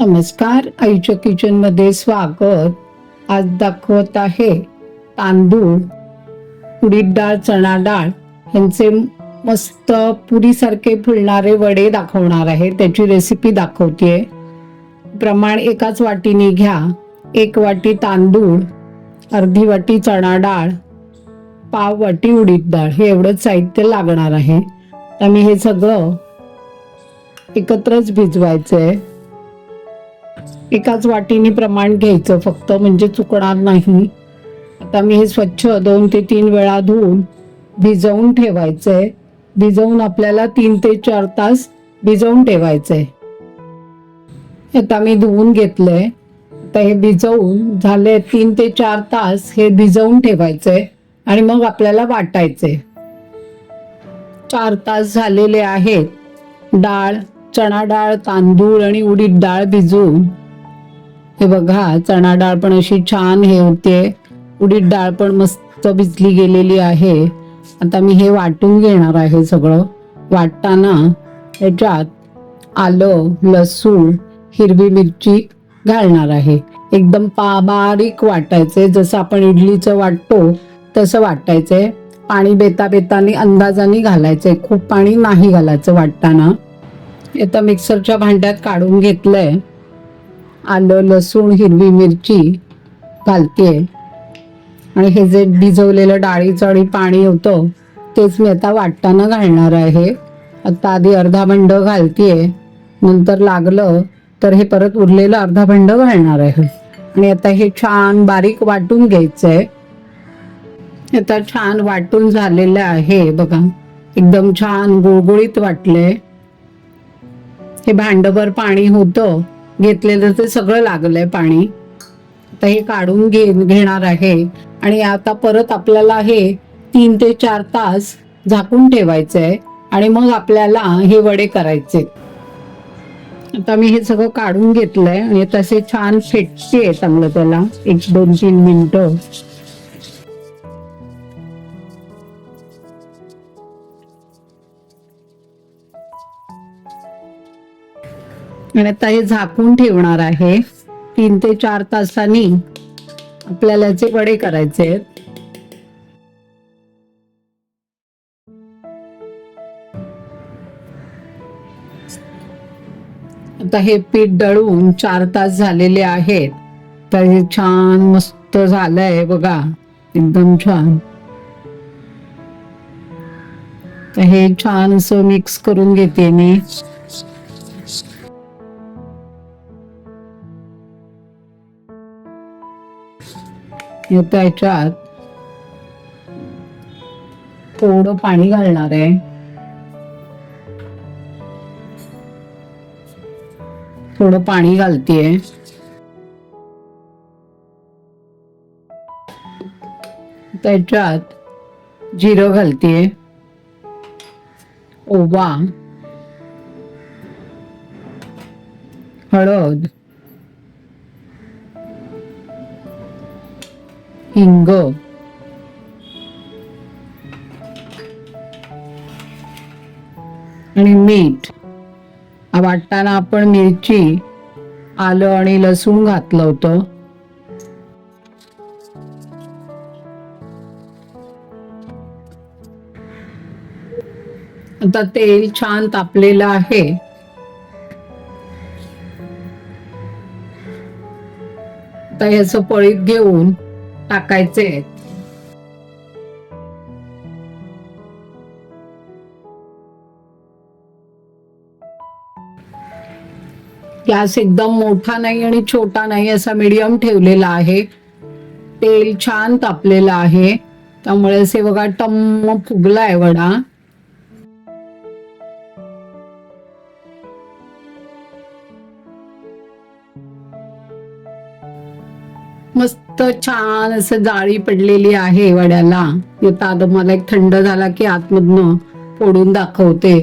नमस्कार आईच्या किचनमध्ये स्वागत. आज दाखवत आहे तांदूळ उडीद डाळ चणा डाळ. यांचे मस्त पुरीसारखे फुलणारे वडे दाखवणार आहे. त्याची रेसिपी दाखवते प्रमाण एकाच वाटीने घ्या. एक वाटी तांदूळ अर्धी वाटी चणा डाळ पाव वाटी उडीद डाळ. हे एवढंच साहित्य लागणार आहे. तर मी हे सगळं एकत्रच भिजवायचं आहे एकाच वाटीने प्रमाण घ्यायचं फक्त म्हणजे चुकणार नाही. आता मी हे स्वच्छ दोन ते तीन वेळा धुवून भिजवून ठेवायचंय. भिजवून आपल्याला तीन ते चार तास भिजवून ठेवायचंय. आता मी धुवून घेतलंय. आता हे भिजवून झाले तीन ते चार तास हे भिजवून ठेवायचंय आणि मग आपल्याला वाटायचंय. चार तास झालेले आहेत. डाळ चणा डाळ तांदूळ आणि उडीद डाळ भिजवून हे बघा चणा डाळ पण अशी छान हे होते. उडीद डाळ पण मस्त भिजली गेलेली आहे. आता मी हे वाटून घेणार आहे सगळं. वाटताना ह्याच्यात आलं लसूण हिरवी मिरची घालणार आहे. एकदम पा बारीक वाटायचे. जसं आपण इडलीचं वाटतो तसं वाटायचंय पाणी बेता बेतानी अंदाजाने घालायचंय खूप पाणी नाही घालायचं वाटताना. आता मिक्सरच्या भांड्यात काढून घेतलंय. आलं लसूण हिरवी मिरची घालते. आणि हे जे भिजवलेलं डाळीचं आणि पाणी होतं तेच मी आता वाटताना घालणार आहे. आता आधी अर्धा भंड घालतीये. नंतर लागलं तर हे परत उरलेलं अर्धा भंड घालणार आहे. आणि आता हे छान बारीक वाटून घ्यायचंय. आता छान वाटून झालेलं आहे बघा. एकदम छान गुळगुळीत वाटले हे भांडभर पाणी होतं. घेतलेलं ते सगळं लागलंय पाणी. आता हे काढून घे घेणार आहे. आणि आता परत आपल्याला हे तीन ते चार तास झाकून ठेवायचंय. आणि मग आपल्याला हे वडे करायचे. आता मी हे सगळं काढून घेतलंय. आणि तसे छान फेटते चांगलं त्याला. एक दोन तीन मिनिटं. आणि आता हे झाकून ठेवणार आहे. तीन ते चार तासांनी आपल्याला याचे वडे करायचे आहेत. आता हे पीठ दळून चार तास झालेले आहेत. तर हे छान मस्त झालंय बघा. एकदम छान. तर हे छान असं मिक्स करून घेते मी. आता याच्यात थोडं पाणी घालणार आहे. थोडं पाणी घालतीये. त्याच्यात जिरं घालतीये. ओवा हळद हिंग. आणि मीठ. वाटताना आपण मिरची आलं आणि लसूण घातलं होतं. आता तेल छान तापलेलं आहे. आता ह्याचं पळीत घेऊन टाकायचे. गॅस एकदम मोठा नाही आणि छोटा नाही असा मीडियम ठेवलेला आहे. तेल छान तापलेलं आहे. त्यामुळे असे बघा टम्म फुगलाय वडा. मस्त छान असं जाळी पडलेली आहे वड्याला. आता मला एक थंड झाला की आतमधनं फोडून दाखवते.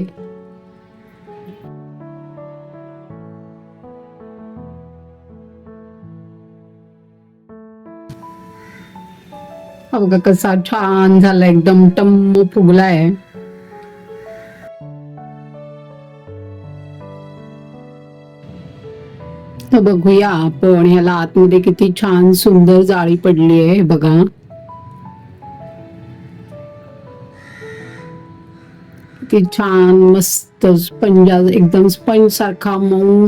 हा बघा कसा छान झाला एकदम टम्म फुगलाय. तर बघूया आपण. ह्याला आतमध्ये किती छान सुंदर जाळी पडली आहे बघा. किती छान मस्त स्पंजा एकदम स्पंज सारखा मऊ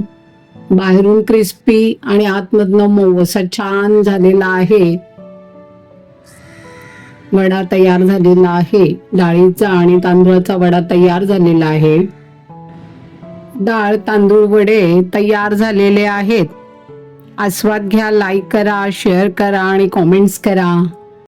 बाहेरून क्रिस्पी आणि आतमधनं मऊ असा छान झालेला आहे. वडा तयार झालेला आहे. डाळीचा आणि तांदूळाचा वडा तयार झालेला आहे. डाळ तांदूळ वडे तयार झालेले आहेत. आस्वाद घ्या लाईक करा शेअर करा आणि कॉमेंट्स करा.